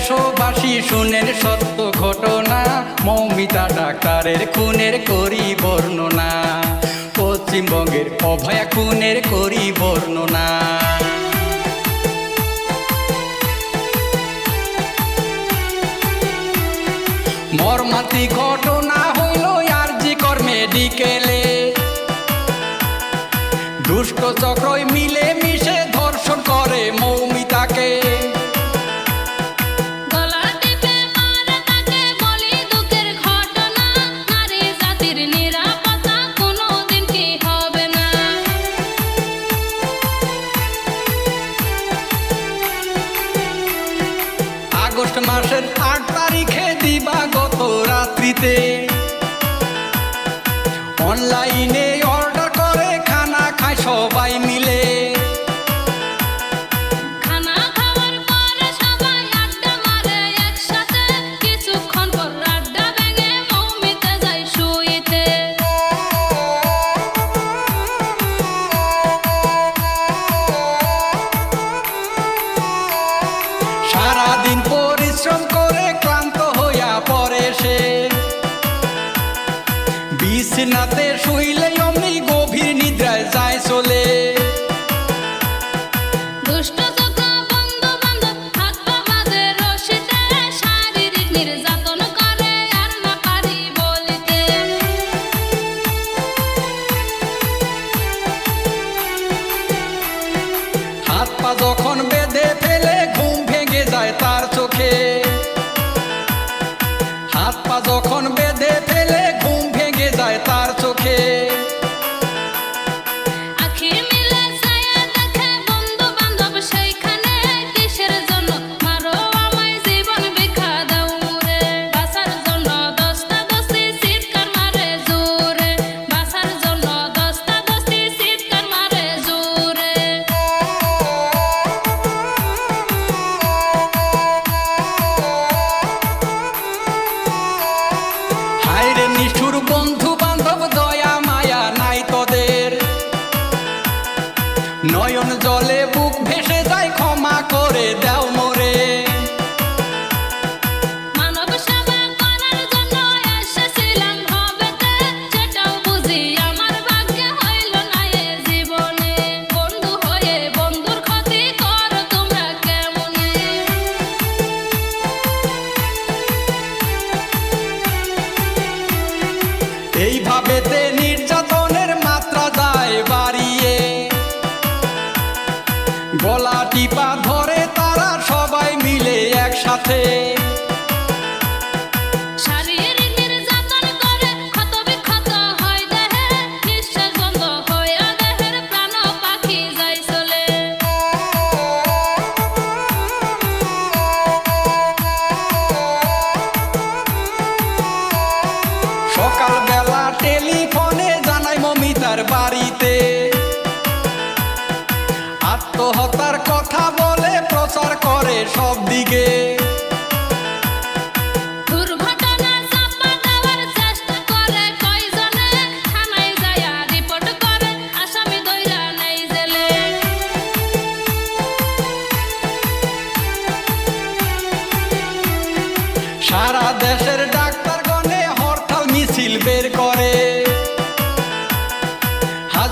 দেশবাসী শুনের সত্য ঘটনা। মৌমিতা ডাক্তারের খুনের করি বর্ণনা। পশ্চিমবঙ্গের অভয়া খুনের করি বর্ণনা। মর্মাতি ঘটনা হইল আর জি কর্মে ডিকেলে। দুষ্ট চক্রই মিলে অনলাইনে বিছনাতে শুইলে to the one